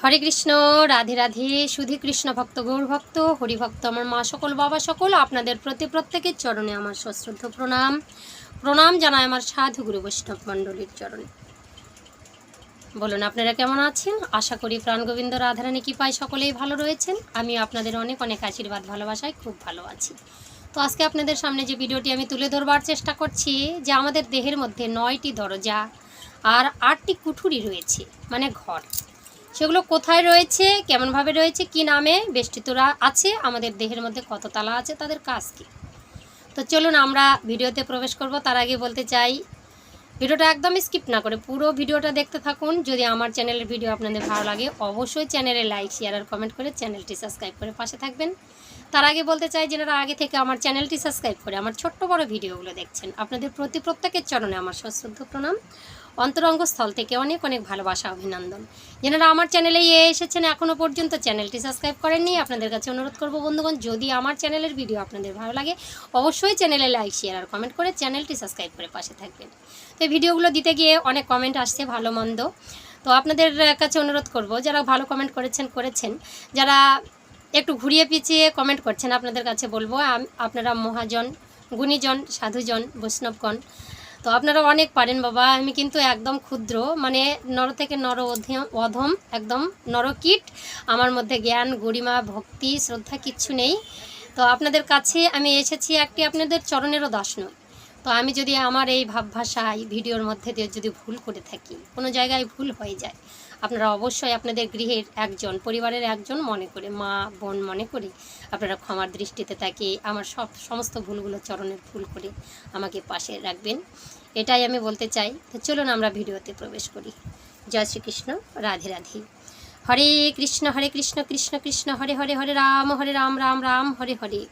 হরে কৃষ্ণ, রাধে রাধে, সুধী কৃষ্ণ ভক্ত, গৌর ভক্ত, হরিভক্ত আমার মা সকল, বাবা সকল, আপনাদের প্রতি প্রত্যেকের চরণে আমার সশ্রদ্ধ প্রণাম। প্রণাম জানায় আমার সাধু গুরু বৈষ্ণব মণ্ডলীর চরণে। বলুন, আপনারা কেমন আছেন? আশা করি প্রাণ গোবিন্দ রাধারানী কি পাই সকলেই ভালো রয়েছেন। আমি আপনাদের অনেক অনেক আশীর্বাদ, ভালোবাসায় খুব ভালো আছি। তো আজকে আপনাদের সামনে যে ভিডিওটি আমি তুলে ধরবার চেষ্টা করছি, যে আমাদের দেহের মধ্যে নয়টি দরজা আর আটটি কুঠুরি রয়েছে মানে ঘর। সেগুলো কোথায় রয়েছে, কেমনভাবে রয়েছে, কি নামে, বেষ্টিতরা আছে, আমাদের দেহের মধ্যে কত তালা আছে, তাদের কাজ কী? তো চলুন আমরা ভিডিওতে প্রবেশ করব, তার আগে বলতে চাই, ভিডিওটা একদম স্কিপ না করে পুরো ভিডিওটা দেখতে থাকুন। যদি আমার চ্যানেলের ভিডিও আপনাদের ভালো লাগে, অবশ্যই চ্যানেলে লাইক, শেয়ার আর কমেন্ট করে চ্যানেলটি সাবস্ক্রাইব করে পাশে থাকবেন। তার আগে বলতে চাই যেনারা আগে থেকে আমার চ্যানেলটি সাবস্ক্রাইব করে আমার ছোট্ট বড় ভিডিওগুলো দেখছেন, আপনাদের প্রতি প্রত্যেকের চরণে আমার সশ্রদ্ধ প্রণাম। অন্তরঙ্গ স্থল থেকে অনেক অনেক ভালোবাসা, অভিনন্দন। যেনারা আমার চ্যানেলে এসেছেন এখনও পর্যন্ত চ্যানেলটি সাবস্ক্রাইব করেননি, আপনাদের কাছে অনুরোধ করব বন্ধুগণ, যদি আমার চ্যানেলের ভিডিও আপনাদের ভালো লাগে, অবশ্যই চ্যানেলে লাইক, শেয়ার আর কমেন্ট করে চ্যানেলটি সাবস্ক্রাইব করে পাশে থাকবেন। তো এই ভিডিওগুলো দিতে গিয়ে অনেক কমেন্ট আসছে, ভালো, মন্দ। তো আপনাদের কাছে অনুরোধ করব, যারা ভালো কমেন্ট করেছেন করেছেন, যারা একটু ঘুরিয়ে পিছিয়ে কমেন্ট করছেন, আপনাদের কাছে বলব আপনারা মহাজন, গুণীজন, সাধুজন, বৈষ্ণবগণ তো আপনারা অনেক পারেন বাবা, আমি কিন্তু একদম ক্ষুদ্র মানে নর থেকে নর অধম- একদম নরকীট, আমার মধ্যে জ্ঞান, গরিমা, ভক্তি, শ্রদ্ধা কিচ্ছু নেই। তো আপনাদের কাছে আমি এসেছি একটি আপনাদের চরণেরও দাস নই তো আমি যদি আমার এই ভাব ভাষায় ভিডিওর মধ্যে দিয়ে যদি ভুল করে থাকি, কোনো জায়গায় ভুল হয়ে যায় আপনারা অবশ্যই আপনাদের গৃহের একজন, পরিবারের একজন মনে করে, মা, বোন মনে করে আপনারা ক্ষমার দৃষ্টিতে তাকে আমার সব, সমস্ত ভুলগুলো চরণের ভুল করে আমাকে পাশে রাখবেন। এটাই আমি বলতে চাই। তো চলুন আমরা ভিডিওতে প্রবেশ করি। জয় শ্রীকৃষ্ণ। রাধে রাধে। হরে কৃষ্ণ হরে কৃষ্ণ কৃষ্ণ কৃষ্ণ, হরে হরে হরে রাম হরে রাম রাম রাম, হরে হরে।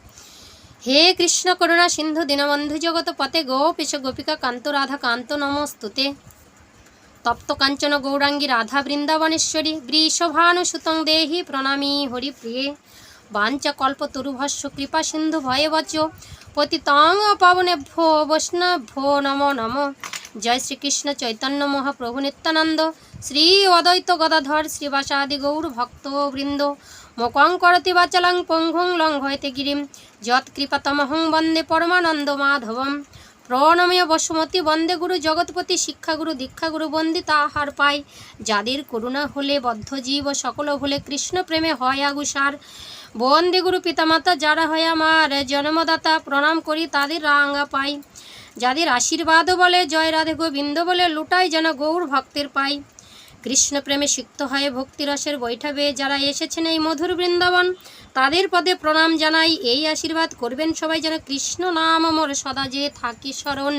হে কৃষ্ণ করুণা সিন্ধু দীনবন্ধু জগত পতে গোপেশ গোপিকা কান্ত রাধা কান্ত নমস্তুতে। তপ্ত কাঞ্চন গৌরাঙ্গী রাধা বৃন্দাবনেশ্বরী গ্রীষভানু সুতং দেহি প্রণামী হরিপ্রিয়ে। বাঞ্চ কল্প তরুভস্য কৃপা সিন্ধু ভয়ে বচ পতিতং পাবনেভ্যো বৈষ্ণভ্যো নম নম। জয় শ্রীকৃষ্ণ চৈতন্য মহাপ্রভু নিত্যানন্দ। শ্রী অদ্বৈত গদাধর শ্রীবাসাদি গৌর ভক্ত বৃন্দ। মোকং করতি বাচলং পঙ্গুং লঙ্ঘয়তে গিরিম। যৎকৃপাতমহং বন্দে পরমানন্দ মাধবম। প্রণমীয় বসুমতী, বন্দে গুরু, জগৎপতি, শিক্ষাগুরু, দীক্ষাগুরু, বন্দি তাহার পাই। যাদের করুণা হলে বদ্ধ জীব, সকল হলে কৃষ্ণ প্রেমে হয় আগুসার। বন্দে গুরু পিতামাতা, যারা হয় আমার জন্মদাতা, প্রণাম করি তাদের রাঙা পাই। যাদের আশীর্বাদ বলে, জয় রাধে গোবিন্দ বলে, লুটাই যেন গৌর ভক্তের পাই। কৃষ্ণ প্রেমে সিক্ত হয়ে ভক্তিরসের বৈঠাবে যারা এসেছেন এই মধুর বৃন্দাবন, তাদের পদে প্রণাম জানাই, এই আশীর্বাদ করবেন সবাই যেন কৃষ্ণ নাম মোর সদা যে থাকি স্মরণ।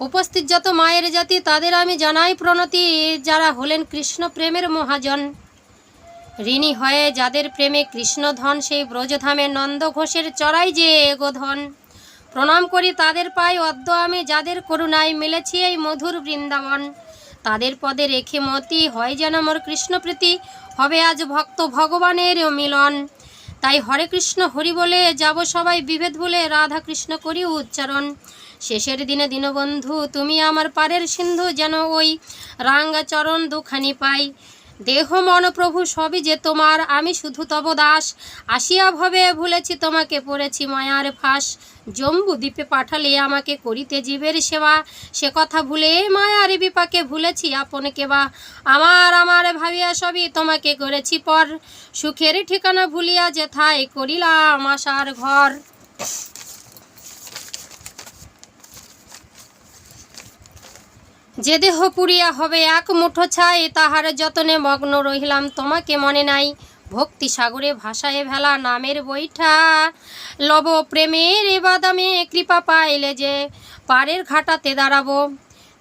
উপস্থিত যত মায়ের জাতি, তাদের আমি জানাই প্রণতি, যারা হলেন কৃষ্ণ প্রেমের মহাজন। ঋণী হয়ে যাদের প্রেমে কৃষ্ণধন, সেই ব্রজধামে নন্দ ঘোষের চড়াই যে গোধন প্রণাম করি তাদের পাই অদ্য আমি যাদের করুণায় মিলেছি এই মধুর বৃন্দাবন। তাদের পদে রেখে মতি হয় যেন মোর কৃষ্ণপ্রীতি, হবে আজ ভক্ত ভগবানের মিলন। তাই হরে কৃষ্ণ, হরি বলে যাব সবাই বিভেদ ভুলে, রাধা কৃষ্ণ করি উচ্চারণ। শেষের দিনে দীনবন্ধু, তুমি আমার পারের সিন্ধু যেন ওই রাঙ্গা চরণ দুখানি পাই। দেহ মন প্রভু সবই যে তোমার, আমি শুধু তব দাস। আসিয়া ভবে ভুলেছি তোমাকে, পড়েছি মায়ার ফাঁস। জম্বু দ্বীপে পাঠালে আমাকে করিতে জীবের সেবা। সে কথা ভুলে মায়ার বিপাকে ভুলেছি আপন কেবা। আমার আমার ভাবিয়া সবই তোমাকে করেছি পর। সুখের ঠিকানা ভুলিয়া যেথায় করিলাম আশার ঘর। যে দেহ পুরিয়া হবে এক মুঠো ছাই, তাহার যতনে মগ্ন রহিলাম তোমাকে মনে নাই। ভক্তি সাগরে ভাষায় ভেলা নামের বৈঠা। লব প্রেমের এ বাদামে কৃপা পাইলে যে পারের ঘাটাতে দাঁড়াবো।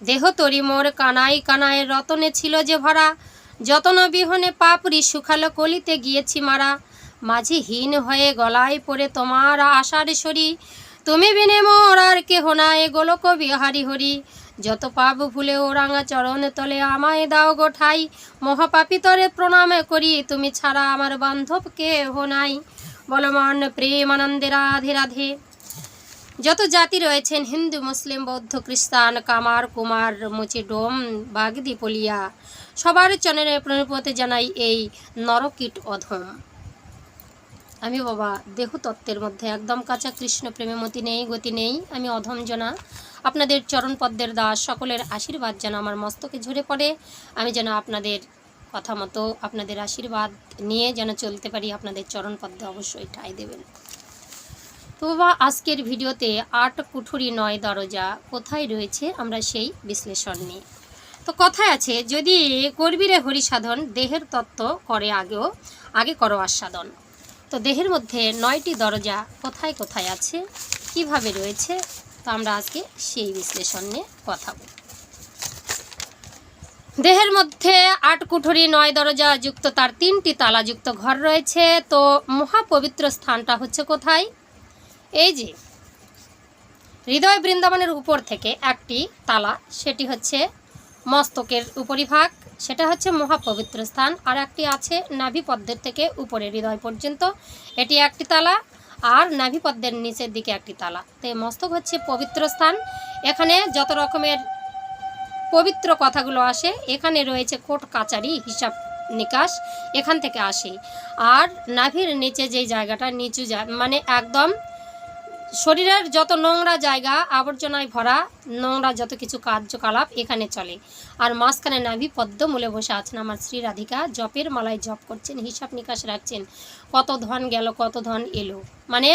দেহ তরি মোর কানাই কানায় রতনে ছিল যে ভরা। যতন বিহনে পাপড়ি শুকালো কলিতে গিয়েছি মারা। মাঝি হীন হয়ে গলায় পড়ে তোমার আশার সরি। তুমি বিনে মোর আর কেহ নাই, গোলক বিহারি হরি। যত পাপ ভুলে ও রাঙা চরণ তলে আমায় দাও গো ঠাই। মহাপাপী তরে প্রণাম করি, তুমি ছাড়া আমার বান্ধব কেহ নাই। বলমান প্রেম আনন্দে রাধে রাধে। যত জাতি রয়েছেন, হিন্দু, মুসলিম, বৌদ্ধ, খ্রিস্টান, কামার, কুমার, মুচি, ডোম, বাগদি, পলিয়া, সবার চরণে প্রণিপতে জানাই এই নরকীট অধম। আমি বাবা দেহ তত্ত্বের মধ্যে একদম কাঁচা কৃষ্ণ প্রেমে মতি নেই, গতি নেই, আমি অধম জনা। আপনাদের চরণ পদ্মের দাস, সকলের আশীর্বাদ যেন আমার মস্তকে ঝরে পড়ে। আমি যেন আপনাদের কথা মতো আপনাদের আশীর্বাদ নিয়ে যেন চলতে পারি, আপনাদের চরণ পদ্মে অবশ্যই ঠাঁই দেবেন। তো বাবা, আজকের ভিডিওতে আট কুঠুরি নয় দরজা কোথায় রয়েছে? আমরা সেই বিশ্লেষণ নিই। তো কথায় আছে, যদি করবিরে হরি সাধন দেহের তত্ত্ব করে আগেও, আগে করো আস্বাদন। তো দেহের মধ্যে নয়টি দরজা কোথায় কোথায় আছে? কীভাবে রয়েছে? তো আমরা আজকে সেই বিশ্লেষণ নিয়ে কথা বলব। দেহের মধ্যে আট কুঠুরি, নয় দরজা যুক্ত, তার তিনটি তালাযুক্ত ঘর রয়েছে। তো মহাপবিত্র স্থানটা হচ্ছে কোথায়? এই যে, হৃদয় বৃন্দাবনের উপর থেকে একটি তালা, সেটি হচ্ছে মস্তকের উপরিভাগ। সেটা হচ্ছে মহাপবিত্র স্থান, আর একটি আছে নাভিপদ্মের থেকে উপরে হৃদয় পর্যন্ত। এটি একটি তালা আর নাভিপদ্মের নিচের দিকে একটি তালা। তো মস্তক হচ্ছে পবিত্র স্থান। এখানে যত রকমের পবিত্র কথাগুলো আসে, এখানে রয়েছে কোট কাচারি, হিসাব নিকাশ এখান থেকে আসে। আর নাভির নিচে যে জায়গাটা, নিচু মানে একদম শরীরের যত নোংরা জায়গা, আবর্জনায় ভরা, নোংরা যত কিছু কার্যকলাপ এখানে চলে। আর মাঝখানে নাভি পদ্মমূলে বসে আছেন আমার শ্রী রাধিকা। জপের মালায় জপ করছেন, হিসাব নিকাশ রাখছেন। কত ধন গেল, কত ধন এলো। মানে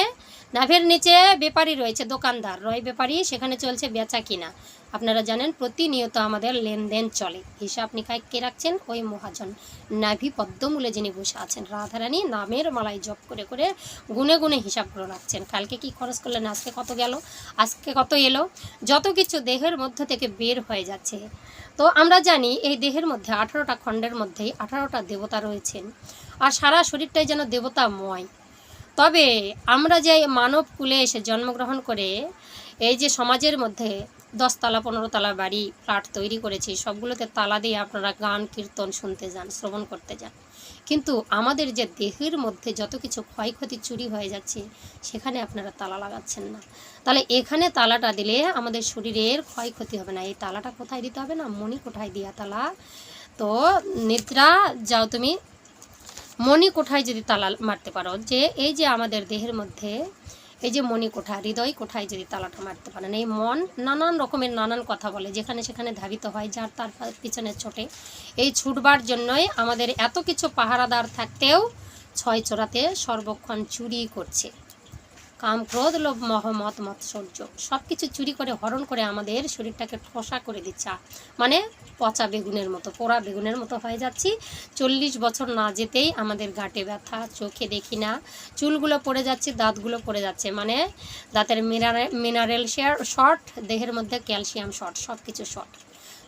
নাভের নিচে ব্যাপারী রয়েছে, দোকানদার। রয় ব্যাপারী, সেখানে চলছে বেচা কিনা। আপনারা জানেন, প্রতিনিয়ত আমাদের লেনদেন চলে। হিসাব নিকায় কে রাখছেন? ওই মহাজন। নাভি পদ্মমূলে যিনি বসে আছেন, রাধারানী নামের মালায় জপ করে করে গুনে গুনে হিসাবগুলো রাখছেন। কালকে কি খরচ করলেন? আজকে কত গেল? আজকে কত এলো? যত কিছু দেহের মধ্য থেকে বের হয়ে যাচ্ছে। তো আমরা জানি এই দেহের মধ্যে আঠারোটা খণ্ডের মধ্যেই আঠারোটা দেবতা রয়েছেন। আর সারা শরীরটাই যেন দেবতাময়। তবে আমরা যে মানব কুলে এসে জন্মগ্রহণ করে এই যে সমাজের মধ্যে দশতলা পনেরো তলা বাড়ি, ফ্ল্যাট তৈরি করেছি, সবগুলোতে তালা দিয়ে আপনারা গান, কীর্তন শুনতে যান, শ্রবণ করতে যান। কিন্তু আমাদের যে দেহের মধ্যে যত কিছু ক্ষয়ক্ষতি চুরি হয়ে যাচ্ছে, সেখানে আপনারা তালা লাগাচ্ছেন না। তাহলে এখানে তালাটা দিলে আমাদের শরীরের ক্ষয়ক্ষতি হবে না। এই তালাটা কোথায় দিতে হবে না? মণি কোঠায় দিয়া তালা। তো নিদ্রা, যাও তুমি মণি কোঠায় যদি তালা মারতে পারো, যে এই যে আমাদের দেহের মধ্যে এই যে মণি কোঠা, হৃদয় কোঠায় যদি তালাটা মারতে পারেন, এই মন নানান রকমের নানান কথা বলে, যেখানে সেখানে ধাবিত হয়, যার তার পিছনে ছোটে। এই ছুটবার জন্যই আমাদের এত কিছু পাহারাদার থাকতেও ছয় চোরাতে সর্বক্ষণ চুরি করছে। কাম ক্রোধ, লোভ, মহ মত মৎসর্য সব কিছু চুরি করে, হরণ করে আমাদের শরীরটাকে ঠোসা করে দিচ্ছে। মানে পচা বেগুনের মতো, পোড়া বেগুনের মতো হয়ে যাচ্ছি। চল্লিশ বছর না যেতেই আমাদের গাঁটে ব্যথা, চোখে দেখি না। চুলগুলো পড়ে যাচ্ছে, দাঁতগুলো পড়ে যাচ্ছে। মানে দাঁতের মিনারে মিনারেল শেয়ার শর্ট দেহের মধ্যে ক্যালসিয়াম শর্ট সব কিছু শর্ট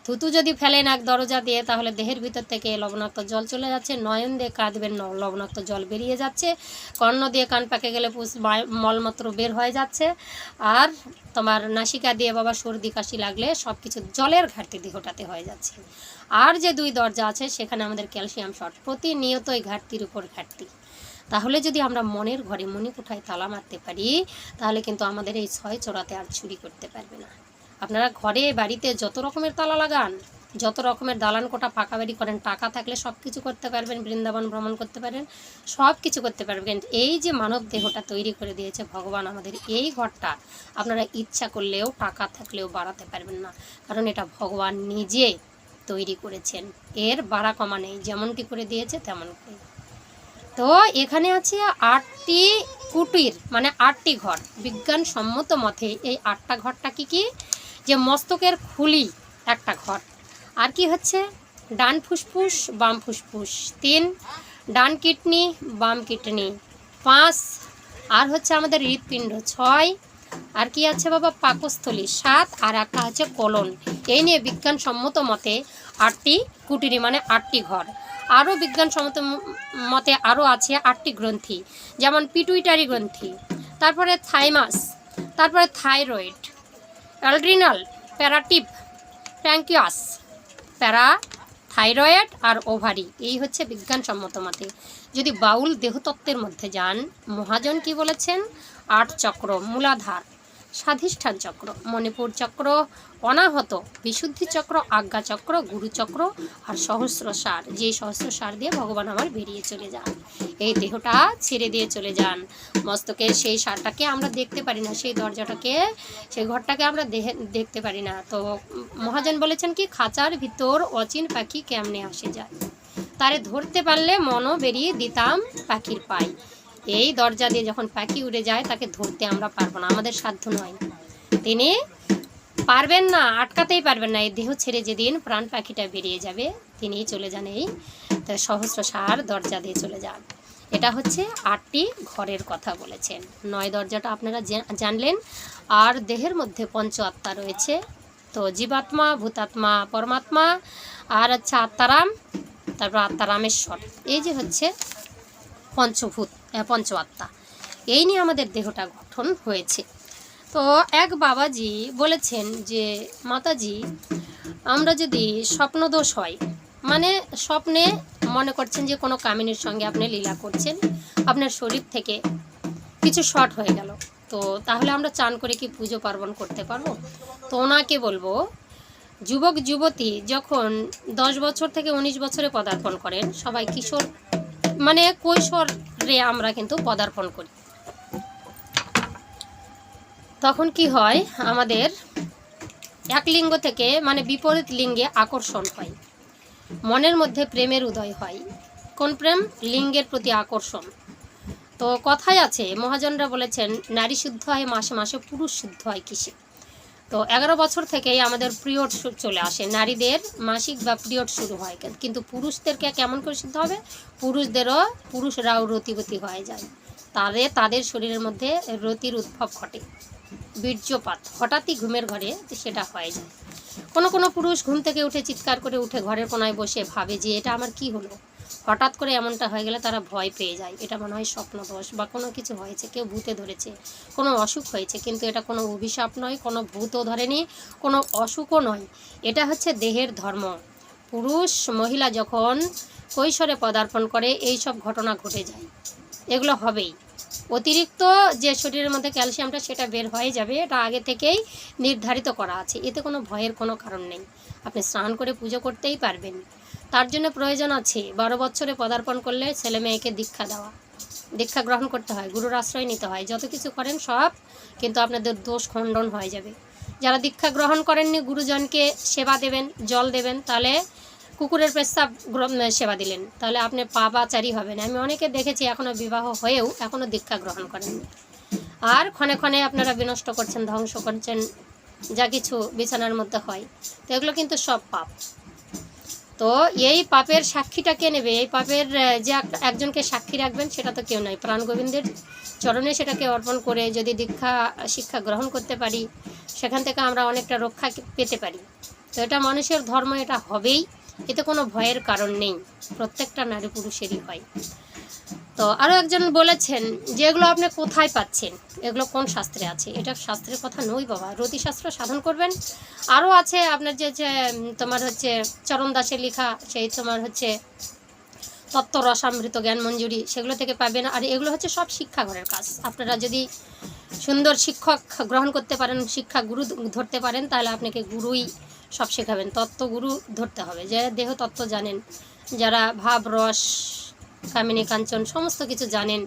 থুতু যদি ফেলেন এক দরজা দিয়ে, তাহলে দেহের ভিতর থেকে লবণাক্ত জল চলে যাচ্ছে, নয়ন দিয়ে কাঁদবেন লবণাক্ত জল বেরিয়ে যাচ্ছে, কর্ণ দিয়ে কান পাকে গেলে পুষ মলমূত্র বের হয়ে যাচ্ছে, আর তোমার নাসিকা দিয়ে বাবা সর্দি কাশি লাগলে সব কিছু জলের ঘাটতি দেহটাতে হয়ে যাচ্ছে। আর যে দুই দরজা আছে, সেখানে আমাদের ক্যালসিয়াম শর্ট প্রতিনিয়ত এই ঘাটতির উপর ঘাটতি। তাহলে যদি আমরা মনের ঘরে মনি কোঠায় তালা মারতে পারি, তাহলে কিন্তু আমাদের এই ছয় চোরাতে আর চুরি করতে পারবে না। আপনারা ঘরে, বাড়িতে যত রকমের তালা লাগান, যত রকমের দালান কোটা ফাঁকা বাড়ি করেন, টাকা থাকলে সব কিছু করতে পারবেন, বৃন্দাবন ভ্রমণ করতে পারেন সব কিছু করতে পারবেন। এই যে মানব দেহটা তৈরি করে দিয়েছে ভগবান আমাদের, এই ঘরটা আপনারা ইচ্ছা করলেও, টাকা থাকলেও বাড়াতে পারবেন না। কারণ এটা ভগবান নিজে তৈরি করেছেন। এর বাড়া কমা নেই, যেমনটি করে দিয়েছে তেমন করে তো এখানে আছে আটটি কুটির মানে আটটি ঘর। বিজ্ঞানসম্মত মতে এই আটটা ঘরটা কি কি? যে মস্তকের খুলি একটা ঘর। আর কি হচ্ছে? ডান ফুসফুস, বাম ফুসফুস। তিন, ডান কিডনি, বাম কিডনি। পাঁচ, আর হচ্ছে আমাদের হৃৎপিণ্ড। ছয়, আর কি আছে বাবা? পাকস্থলী। সাত, আর একটা হচ্ছে কলন। এই নিয়ে বিজ্ঞানসম্মত মতে আটটি কুটিরি মানে আটটি ঘর। আরও বিজ্ঞানসম্মত মতে আরও আছে আটটি গ্রন্থি। যেমন পিটুইটারি গ্রন্থি। তারপরে থাইমাস। তারপরে থাইরয়েড। অ্যালড্রিনাল, প্যারাটিপ, প্যাঙ্কিয়াস প্যারা থাইরয়েড আর ওভারি। এই হচ্ছে বিজ্ঞানসম্মত মতে যদি বাউল দেহতত্ত্বের মধ্যে যান, মহাজন কি বলেছেন? আট চক্র, মূলাধার। স্বাধিষ্ঠান চক্র, মণিপুর চক্র, অনাহত বিশুদ্ধি চক্র, আজ্ঞা চক্র, গুরু চক্র আর সহস্র সার। যে সহস্র সার দিয়ে ভগবান আমার বেরিয়ে চলে যান। এই দেহটা ছেড়ে দিয়ে চলে যান। মস্তকে সেই সারটাকে আমরা দেখতে পারি না, সেই দরজাটাকে, সেই ঘরটাকে আমরা দেখতে পারি না। তো মহাজন বলেছেন কি, খাঁচার ভিতর অচিন পাখি কেমনে আসে যায়? তারে ধরতে পারলে মনও বেরিয়ে দিতাম পাখির পাই এই দরজা দিয়ে যখন পাখি উড়ে যায়, তাকে ধরতে আমরা পারব না। আমাদের সাধ্য নয়। তিনি পারবেন না, আটকাতেই পারবেন না। এই দেহ ছেড়ে যেদিন প্রাণ পাখিটা বেরিয়ে যাবে, তিনি চলে যান এই সহস্র সার দরজা দিয়ে চলে যান। এটা হচ্ছে আটটি ঘরের কথা বলেছেন। নয় দরজাটা আপনারা জানলেন। আর দেহের মধ্যে পঞ্চ আত্মা রয়েছে। তো জীবাত্মা, ভূতাত্মা, পরমাত্মা, আর হচ্ছে আত্মারাম, তারপর আত্মারামেশ্বর। এই যে হচ্ছে পঞ্চভূত। আহ, পঞ্চ আত্মা এই নিয়ে আমাদের দেহটা গঠন হয়েছে। তো এক বাবাজি বলেছেন যে মাতাজি আমরা যদি স্বপ্নদোষ হয় মানে স্বপ্নে মনে করছেন যে কোনো কামিনীর সঙ্গে আপনি লীলা করছেন আপনার শরীর থেকে কিছু শর্ট হয়ে গেল তো তাহলে আমরা চান করে কি পুজো পার্বণ করতে পারব? তো ওনাকে বলব যুবক যুবতী যখন দশ বছর থেকে উনিশ বছরে পদার্পণ করেন সবাই কিশোর মানে কৈশোরে আমরা কিন্তু পদার্পণ করি। তখন কি হয়, আমাদের এক লিঙ্গ থেকে মানে বিপরীত লিঙ্গে আকর্ষণ হয়। মনের মধ্যে প্রেমের উদয় হয়। কোন প্রেম? লিঙ্গের প্রতি আকর্ষণ। তো কথায় আছে, মহাজনরা বলেছেন, নারী শুদ্ধ হয়, মাসে মাসে পুরুষ শুদ্ধ হয় কিসে? তো এগারো বছর থেকেই আমাদের পিরিয়ড চলে আসে। নারীদের মাসিক বা পিরিয়ড শুরু হয়। কিন্তু পুরুষদেরকে কেমন করে শুদ্ধ হবে? পুরুষদেরও পুরুষরাও রতিবতী হয়ে যায়। তাদের তাদের শরীরের মধ্যে রতির উদ্ভব ঘটে। বীর্যপাত, হঠাৎই ঘুমের ঘরে সেটা হয়ে যায়। কোনো কোনো পুরুষ ঘুম থেকে উঠে চিৎকার করে উঠে ঘরের কোনায় বসে ভাবে যে, এটা আমার কি হলো? হঠাৎ করে এমনটা হয়ে গেলে তারা ভয় পেয়ে যায়। এটা মনে হয় স্বপ্নদোষ বা কোনো কিছু হয়েছে, কেউ ভূতে ধরেছে, কোনো অসুখ হয়েছে, কিন্তু এটা কোনো অভিশাপ নয়, কোনো ভূতও ধরেনি, কোনো অসুখও নয়। এটা হচ্ছে দেহের ধর্ম। পুরুষ, মহিলা যখন কৈশোরে পদার্পণ করে, এই সব ঘটনা ঘটে যায়। এগুলো হবেই। অতিরিক্ত যে শরীরের মধ্যে ক্যালসিয়ামটা সেটা বের হয়ে যাবে, এটা আগে থেকেই নির্ধারিত করা আছে। এতে কোনো ভয়ের কোনো কারণ নেই। আপনি স্নান করে পুজো করতেই পারবেন। তার জন্য প্রয়োজন আছে। বারো বছরে পদার্পণ করলে ছেলে মেয়েকে দীক্ষা দেওয়া। দীক্ষা গ্রহণ করতে হয়, গুরুর আশ্রয় নিতে হয়। যত কিছু করেন সব কিন্তু আপনাদের দোষ খণ্ডন হয়ে যাবে। যারা দীক্ষা গ্রহণ করেননি, গুরুজনকে সেবা দেবেন, জল দেবেন, তাহলে কুকুরের পেশাব সেবা দিলেন। তাহলে আপনি পাপাচারী হবেন। আমি অনেকে দেখেছি এখনও বিবাহ হয়েও এখনও দীক্ষা গ্রহণ করেননি আর ক্ষণে ক্ষণে আপনারা বিনষ্ট করছেন, ধ্বংস করছেন, যা কিছু বিছানার মধ্যে হয়। তো এগুলো কিন্তু সব পাপ। তো এই পাপের সাক্ষীটা কে নেবে? এই পাপের যে একজনকে সাক্ষী রাখবেন, সেটা তো কেউ নয় প্রাণ গোবিন্দের চরণে সেটাকে অর্পণ করে যদি দীক্ষা, শিক্ষা গ্রহণ করতে পারি, সেখান থেকে আমরা অনেকটা রক্ষা পেতে পারি। তো এটা মানুষের ধর্ম, এটা হবেই। এতে কোনো ভয়ের কারণ নেই। প্রত্যেকটা নারী পুরুষেরই হয়। তো আরও একজন বলেছেন যে এগুলো আপনি কোথায় পাচ্ছেন, এগুলো কোন শাস্ত্রে আছে? এটা শাস্ত্রের কথা নই বাবা রতিশাস্ত্র সাধন করবেন। আরও আছে আপনার যে যে, তোমার হচ্ছে চরণ দাসের লেখা, সেই তোমার হচ্ছে তত্ত্ব রসামৃত, জ্ঞান মঞ্জুরি, সেগুলো থেকে পাবেন। আর এগুলো হচ্ছে সব শিক্ষাঘরের কাজ। আপনারা যদি সুন্দর শিক্ষক গ্রহণ করতে পারেন, শিক্ষা গুরু ধরতে পারেন, তাহলে আপনাকে গুরুই সব শেখাবেন। তত্ত্ব গুরু ধরতে হবে। যে দেহ তত্ত্ব জানেন, যারা ভাব, রস কামিনী কাঞ্চন, সমস্ত কিছু জানেন।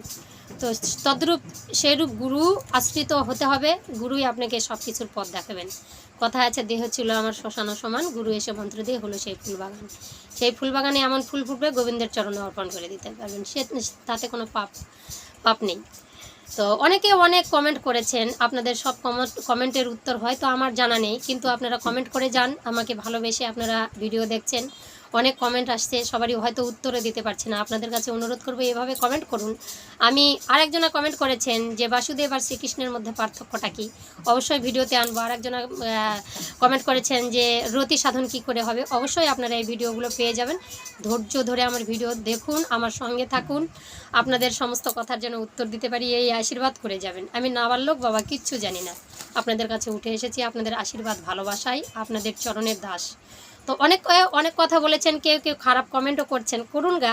তো তদ্রূপ সেইরূপ গুরু আশ্রিত হতে হবে। গুরুই আপনাকে সব কিছুর পথ দেখাবেন। কথা আছে, দেহ ছিল আমার শ্মশান সমান, গুরু এসে মন্ত্র দিয়ে হলো সেই ফুলবাগান। সেই ফুলবাগানে এমন ফুল ফুটবে, গোবিন্দের চরণে অর্পণ করে দিতে পারবেন। সে তাতে কোনো পাপ পাপ নেই। তো অনেকে অনেক কমেন্ট করেছেন, আপনাদের সব কমেন্ট কমেন্টের উত্তর হয়তো আমার জানা নেই, কিন্তু আপনারা কমেন্ট করে যান, আমাকে ভালোবেসে আপনারা ভিডিও দেখছেন। অনেক কমেন্ট আসছে, সবারই হয়তো উত্তরে দিতে পারছে না। আপনাদের কাছে অনুরোধ করব এভাবে কমেন্ট করুন। আমি আরেকজনা কমেন্ট করেছেন যে, বাসুদেব আর শ্রীকৃষ্ণের মধ্যে পার্থক্যটা কী? অবশ্যই ভিডিওতে আনব। আরেকজনা কমেন্ট করেছেন যে, রতি সাধন কি করে হবে? অবশ্যই আপনারা এই ভিডিওগুলো পেয়ে যাবেন। ধৈর্য ধরে আমার ভিডিও দেখুন, আমার সঙ্গে থাকুন। আপনাদের সমস্ত কথার জন্য উত্তর দিতে পারি, এই আশীর্বাদ করে যাবেন। আমি নাবালক, বাবা, কিচ্ছু জানি না। আপনাদের কাছে উঠে এসেছি, আপনাদের আশীর্বাদ, ভালোবাসাই, আপনাদের চরণের দাস। তো অনেক অনেক কথা বলেছেন কেউ কেউ খারাপ কমেন্টও করছেন। করুন গা।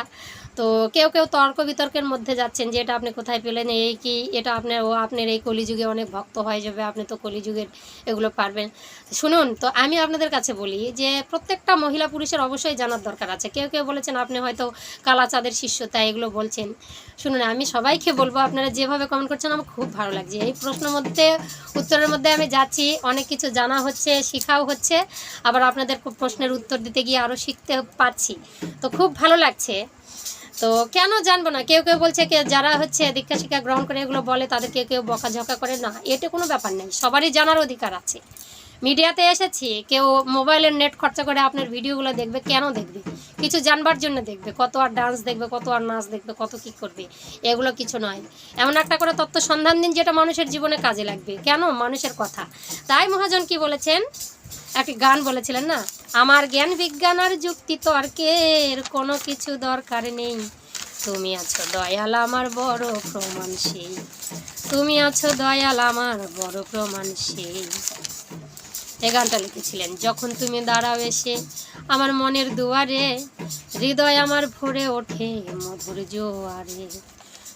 তো কেউ কেউ তর্ক বিতর্কের মধ্যে যাচ্ছেন যে এটা আপনি কোথায় পেলেন, এই কি, এটা আপনার, ও আপনার এই কলিযুগে অনেক ভক্ত হয়ে যাবে, আপনি তো কলিযুগের এগুলো পারবেন। শুনুন, তো আমি আপনাদের কাছে বলি যে প্রত্যেকটা মহিলা পুরুষের অবশ্যই জানার দরকার আছে। কেউ কেউ বলেছেন আপনি হয়তো কালাচাঁদের শিষ্য, তাই এগুলো বলছেন। শুনুন, আমি সবাইকে বলব আপনারা যেভাবে কমেন্ট করছেন আমার খুব ভালো লাগছে। এই প্রশ্নের মধ্যে, উত্তরের মধ্যে আমি যাচ্ছি, অনেক কিছু জানা হচ্ছে, শেখাও হচ্ছে, আবার আপনাদের প্রশ্নের উত্তর দিতে গিয়ে আরও শিখতে পারছি। তো খুব ভালো লাগছে। তো কেন জানব না? কেউ কেউ বলছে কে, যারা হচ্ছে দীক্ষা শিক্ষা গ্রহণ করে এগুলো বলে, তাদেরকে কেউ বকাঝকা করে, না, এটা কোনো ব্যাপার নেই, সবারই জানার অধিকার আছে। মিডিয়াতে এসেছি, কেউ মোবাইলের নেট খরচা করে আপনার ভিডিওগুলো দেখবে, কেন দেখবে? কিছু জানবার জন্য দেখবে, কত আর ডান্স দেখবে, কত আর নাচ দেখবে, কত কি করবে, এগুলো কিছু নয়। এমন একটা করে তত্ত্ব সন্ধান দিন, যেটা মানুষের জীবনে কাজে লাগবে। কেন? মানুষের কথা। তাই মহাজন কি বলেছেন? একটি গান বলেছিলেন না? আমার জ্ঞান বিজ্ঞান আর যুক্তি তর্কের কোনো কিছু দরকার নেই। তুমি আছো দয়াল আমার বড় প্রমাণ সেই। তুমি আছো দয়াল আমার বড় প্রমাণ সেই। এই গানটা লিখেছিলেন, যখন তুমি দাঁড়াও এসে আমার মনের দুয়ারে, হৃদয় আমার ভরে ওঠে মধুর জোয়ারে।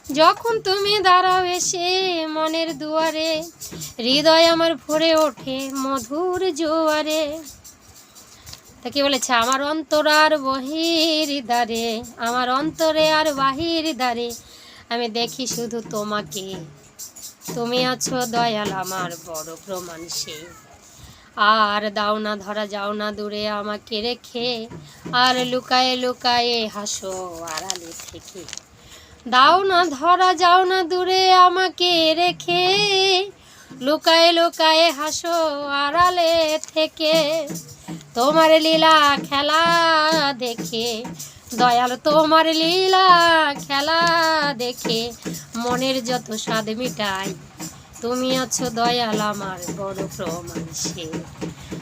যখন তুমি দাঁড়াও এসে মনের দুয়ারে, হৃদয় আমার ভরে ওঠে মধুর জোয়ারে। তা কি বলেছে? আমার অন্তর আর বহির দ্বারে, আমার অন্তরে আর বাহির দ্বারে, আমি দেখি শুধু তোমাকে। তুমি আছো দয়াল আমার বড় প্রমাণ সে। আর দাও না, ধরা যাও না দূরে আমাকে রেখে, আর লুকায়ে লুকায়ে হাসো আড়ালে থেকে। দাও না, ধরা যাও না দূরে আমাকে রেখে। লুকায়ে লুকায়ে হাসো আড়ালে থেকে। তোমার লীলা খেলা দেখে, দয়াল তোমার লীলা খেলা দেখে। মনের যত স্বাদ মিটাই, তুমি আছো দয়াল আমার বড় প্রমাণ সে।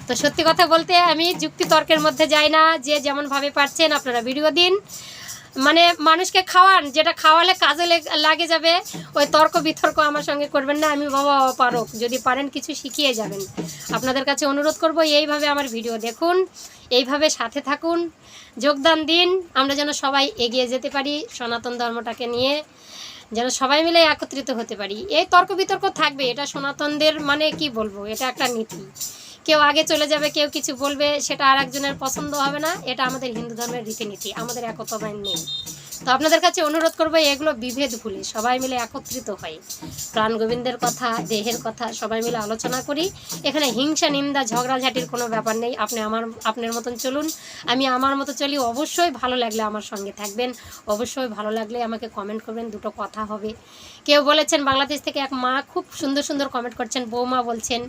তো সত্যি কথা বলতে আমি যুক্তি তর্কের মধ্যে যাই না, যে যেমন ভাবে পারছেন আপনারা ভিডিও দিন। মানে মানুষকে খাওয়ান, যেটা খাওয়ালে কাজে লেগ- যাবে, ওই তর্ক বিতর্ক আমার সঙ্গে করবেন না, আমি বাবা পারক, যদি পারেন কিছু শিখিয়ে যাবেন। আপনাদের কাছে অনুরোধ করব, এইভাবে আমার ভিডিও দেখুন, এইভাবে সাথে থাকুন, যোগদান দিন, আমরা যেন সবাই এগিয়ে যেতে পারি সনাতন ধর্মটাকে নিয়ে, যেন সবাই মিলে একত্রিত হতে পারি। এই তর্ক বিতর্ক থাকবে, এটা সনাতনদের মানে কি বলব, এটা একটা নীতি। কেউ আগে চলে যাবে, কেউ কিছু বলবে, সেটা আর একজনের পছন্দ হবে না। এটা আমাদের হিন্দু ধর্মের রীতিনীতি, আমাদের একতাবান নেই। তো আপনাদের কাছে অনুরোধ করব, এগুলো বিভেদ ভুলে সবাই মিলে একত্রিত হয়। প্রাণ গোবিন্দের কথা, দেহের কথা সবাই মিলে আলোচনা করি। এখানে হিংসা, নিন্দা ঝগড়াঝাটির কোনো ব্যাপার নেই। আপনি আমার, আপনার মতন চলুন। আমি আমার মতো চলি, অবশ্যই ভালো লাগলে আমার সঙ্গে থাকবেন। অবশ্যই ভালো লাগলে আমাকে কমেন্ট করবেন, দুটো কথা হবে। কেউ বলেছেন, বাংলাদেশ থেকে এক মা খুব সুন্দর সুন্দর কমেন্ট করছেন, বৌমা বলছেন।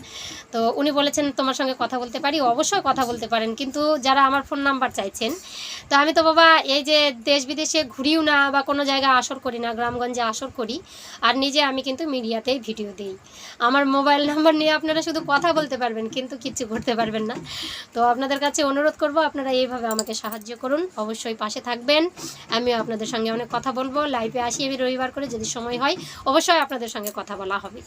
তো উনি বলেছেন, তোমার সঙ্গে কথা বলতে পারি? অবশ্যই কথা বলতে পারেন, কিন্তু যারা আমার ফোন নাম্বার চাইছেন, তো আমি তো বাবা, এই যে দেশ বিদেশে ঘুরিও না বা কোনো জায়গায় আসর করি না, গ্রামগঞ্জে আসর করি আর নিজে আমি কিন্তু মিডিয়াতেই ভিডিও দিই। আমার মোবাইল নাম্বার নিয়ে আপনারা শুধু কথা বলতে পারবেন, কিন্তু কিচ্ছু করতে পারবেন না। তো আপনাদের কাছে অনুরোধ করব, আপনারা এইভাবে আমাকে সাহায্য করুন। অবশ্যই পাশে থাকবেন। আমিও আপনাদের সঙ্গে অনেক কথা বলব। লাইভে আসি আমি রবিবার করে, যদি সময় হয়, অবশ্যই আপনাদের সঙ্গে কথা বলা হবে।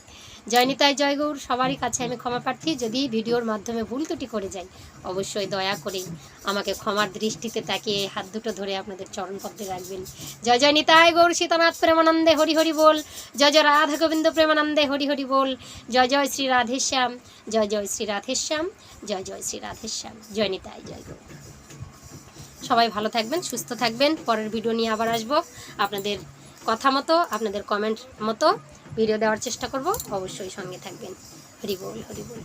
জয় নিতাই, জয় গৌর, সবারই কাছে আমি ক্ষমা প্রার্থী। যদি ভিডিওর মাধ্যমে ভুল ত্রুটি করে যাই, অবশ্যই দয়া করে আমাকে ক্ষমার দৃষ্টিতে তাকিয়ে হাত দুটো ধরে আপনাদের চরণ পদ্মে রাখবেন। জয় জয় নিতায় গৌর সীতানাথ প্রেমানন্দে হরি হরি বল। জয় জয় রাধা গোবিন্দ প্রেমানন্দে হরি হরি বল। জয় জয় শ্রী রাধেশ্যাম, জয় জয় শ্রী রাধেশ্যাম, জয় জয় শ্রী রাধেশ্যাম। জয় নিতায় জয় গৌর। সবাই ভালো থাকবেন, সুস্থ থাকবেন। পরের ভিডিও নিয়ে আবার আসব। আপনাদের কথা মতো, আপনাদের কমেন্ট মতো ভিডিও দেওয়ার চেষ্টা করব। অবশ্যই সঙ্গে থাকবেন। হরি বল হরি বল।